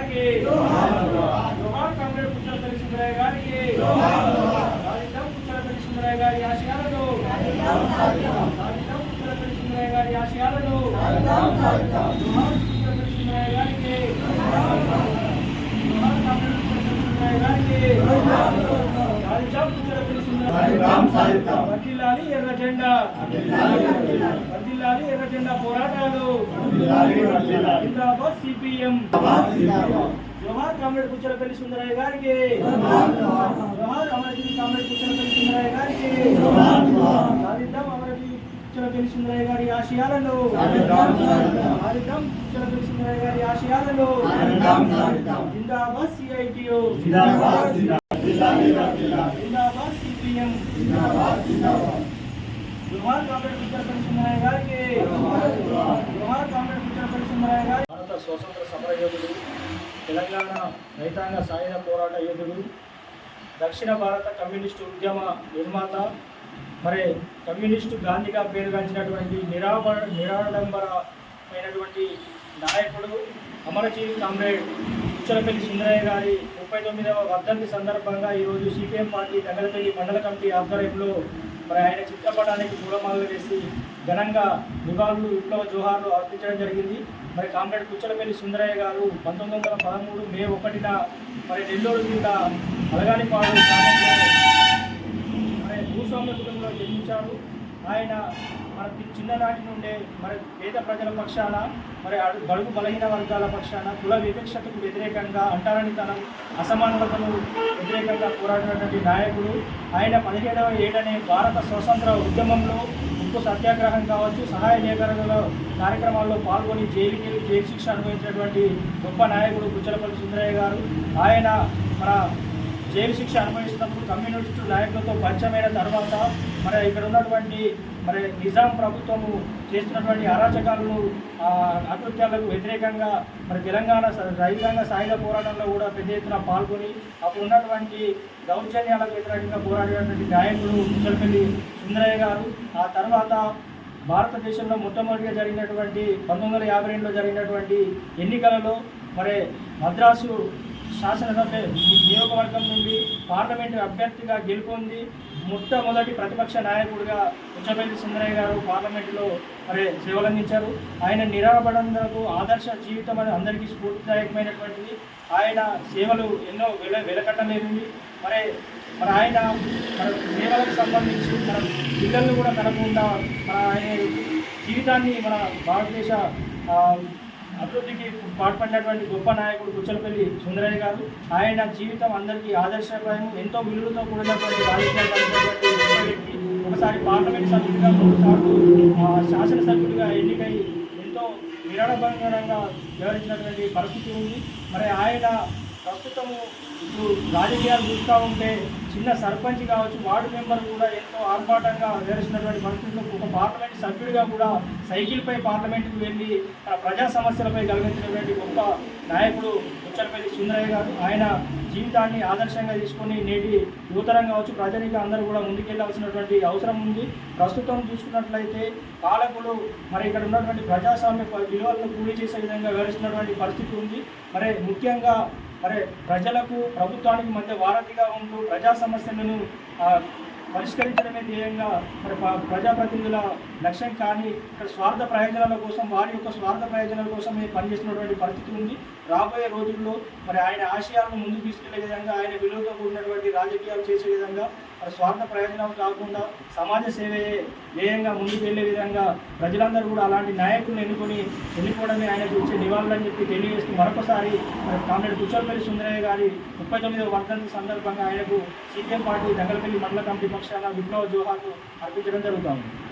గారికి జోహార్ కామ్రేడ్ పుచ్చల నరసింహరావు గారికి రాజధాని పుచ్చల నరసింహరావు గారి ఆశయాలను రాజధాని పుచ్చల నరసింహరావు గారి ఆశయాలను జోహార్ పుచ్చల నరసింహరావు గారికి జోహార్ కామ్రేడ్ పుచ్చల నరసింహరావు గారికి రాజధాని పుచ్చల వర్ధిల్లాలి ఎర్ర జెండా వర్ధిల్లాలి ఎర్ర జెండా పోరాటాలు. జిందాబాద్ సిపిఎం. జోహార్ కామ్రేడ్ కుచ్చలపల్లి సుందరయ్య గారికి. జోహార్ అమరజీవి కామ్రేడ్ కుచ్చలపల్లి సుందరయ్య గారికి. సాధిద్దాం అమరజీవి కుచ్చలపల్లి సుందరయ్య గారి ఆశయాలను. సాధిద్దాం కుచ్చలపల్లి సుందరయ్య గారి ఆశయాలను. జిందాబాద్ సిఐటియు. సీఎం సిపిఎం జోహార్ కామ్రేడ్ కుచ్చలపల్లి గారికి జోహార్ గారి భారత స్వతంత్ర సమర యోధుడు తెలంగాణ రైతాంగ సాయుధ పోరాట యోధుడు దక్షిణ భారత కమ్యూనిస్టు ఉద్యమ నిర్మాత మరి కమ్యూనిస్టు గాంధీగా పేరుగాంచినటువంటి నిరాబ నిరాడంబరమైనటువంటి నాయకుడు అమరజీవి కామ్రేడ్. ఉచ్చలపల్లి సుందరయ్య గారి ముప్పై తొమ్మిదవ వర్ధంతి సందర్భంగా ఈరోజు సిపిఎం పార్టీ దగ్గరపల్లి మండల కమిటీ ఆధ్వర్యంలో మరి ఆయన చిత్రపటానికి పూలమాలలు వేసి ఘనంగా నివాళులు విప్లవ జోహార్లు అర్పించడం జరిగింది. మరి కామ్రేడ్ కుచ్చలపల్లి సుందరయ్య గారు పంతొమ్మిది వందల పదమూడు మే ఒకటిన మరి నెల్లూరు జిల్లా అలగానిపాడు గ్రామంలో మరి భూస్వామ్య కుటుంబంలో జన్మించారు. ఆయన మనకి చిన్ననాటి నుండే మరి పేద ప్రజల పక్షాన మరి బడుగు బలహీన వర్గాల పక్షాన కుల వివక్షతకు వ్యతిరేకంగా అంటారని తనం అసమానతను వ్యతిరేకంగా పోరాడినటువంటి నాయకుడు. ఆయన పదిహేడవ ఏడనే భారత స్వతంత్ర ఉద్యమంలో ఉప్పు సత్యాగ్రహం కావచ్చు సహాయ సేకరణల కార్యక్రమాల్లో పాల్గొని జైలుకి వెళ్ళి జైలు శిక్ష అనుభవించినటువంటి గొప్ప నాయకుడు గుచ్చలపల్లి సుందరయ్య గారు. ఆయన మన జైలు శిక్ష అనుభవిస్తున్నప్పుడు కమ్యూనిస్టు నాయకులతో పరిచయమైన తర్వాత మరి ఇక్కడ ఉన్నటువంటి మరి నిజాం ప్రభుత్వము చేస్తున్నటువంటి అరాచకాలను అకృత్యాలకు వ్యతిరేకంగా మరి తెలంగాణ రైతాంగ సాయుధ పోరాటంలో కూడా పెద్ద ఎత్తున పాల్గొని అప్పుడు ఉన్నటువంటి దౌర్జన్యాలకు వ్యతిరేకంగా పోరాడినటువంటి నాయకుడు ముచ్చలపల్లి సుందరయ్య గారు ఆ తర్వాత భారతదేశంలో మొట్టమొదటిగా జరిగినటువంటి పంతొమ్మిది వందల యాభై రెండులో జరిగినటువంటి ఎన్నికలలో మరి మద్రాసు శాసనసభ నియోగవర్గం నుండి పార్లమెంటు అభ్యర్థిగా గెలుపొంది మొట్టమొదటి ప్రతిపక్ష నాయకుడిగా ఉచ్చపల్లి సుందరయ్య గారు పార్లమెంటులో మరి సేవలందించారు. ఆయన నిరాబడందరకు ఆదర్శ జీవితం అని అందరికీ స్ఫూర్తిదాయకమైనటువంటిది. ఆయన సేవలు ఎన్నో వెల వెలకట్టలేనివి. మరి మరి ఆయన మన సేవలకు సంబంధించి మన పిల్లల్ని కూడా కనకుండా మన ఆయన జీవితాన్ని మన భారతదేశ అభివృద్ధికి పాటుపడినటువంటి గొప్ప నాయకుడు కుచ్చలపల్లి సుందరయ్య గారు. ఆయన జీవితం అందరికీ ఆదర్శప్రాయం ఎంతో విలువలతో కూడినటువంటి వ్యక్తి. ఒకసారి పార్లమెంట్ సభ్యుడిగా మూడుసార్లు శాసనసభ్యుడిగా ఎన్నికై ఎంతో విరాడభంగరంగా వ్యవహరించినటువంటి పరిస్థితి ఉంది. మరి ఆయన ప్రస్తుతము ఇప్పుడు రాజకీయాలు చూస్తూ ఉంటే చిన్న సర్పంచ్ కావచ్చు వార్డు మెంబర్ కూడా ఎంతో ఆర్భాటంగా వ్యవహరిస్తున్నటువంటి పరిస్థితుల్లో ఒక పార్లమెంట్ సభ్యుడిగా కూడా సైకిల్పై పార్లమెంట్కి వెళ్ళి తన ప్రజా సమస్యలపై గెలిపించినటువంటి గొప్ప నాయకుడు ముచ్చలపల్లి సుందరయ్య గారు. ఆయన జీవితాన్ని ఆదర్శంగా తీసుకొని నేటి యువతరం కావచ్చు ప్రజలకు అందరూ కూడా ముందుకెళ్ళాల్సినటువంటి అవసరం ఉంది. ప్రస్తుతం చూసుకున్నట్లయితే పాలకులు మరి ఇక్కడ ఉన్నటువంటి ప్రజాస్వామ్య ప- విలువలను పూడి చేసే విధంగా వ్యవహరిస్తున్నటువంటి పరిస్థితి ఉంది. మరి ముఖ్యంగా మరి ప్రజలకు ప్రభుత్వానికి మధ్య వారధిగా ఉంటూ ప్రజా సమస్యలను ఆ, పరిష్కరించడమే ధ్యేయంగా మరి ప్రజాప్రతినిధుల లక్ష్యం కానీ ఇక్కడ స్వార్థ ప్రయోజనాల కోసం వారి యొక్క స్వార్థ ప్రయోజనాల కోసం పనిచేస్తున్నటువంటి పరిస్థితి ఉంది. రాబోయే రోజుల్లో మరి ఆయన ఆశయాలను ముందుకు తీసుకెళ్ళే విధంగా ఆయన విలువతో కూడినటువంటి రాజకీయాలు చేసే విధంగా మరి స్వార్థ ప్రయోజనాలు కాకుండా సమాజ సేవయే ధ్యేయంగా ముందుకు వెళ్ళే విధంగా ప్రజలందరూ కూడా అలాంటి నాయకులను ఎన్నుకొని ఎన్నుకోవడమే ఆయనకు ఇచ్చే నివాళులని చెప్పి తెలియజేస్తూ మరొకసారి మరి కామ్రేడ్ కుచ్చలపల్లి సుందరయ్య గారి ముప్పై తొమ్మిదవ వర్ధంతి సందర్భంగా ఆయనకు సీపీఎం పార్టీ దగ్గరపల్లి మండల కమిటీ పక్షాన విప్లవ జోహార్లు అర్పించడం జరుగుతుంది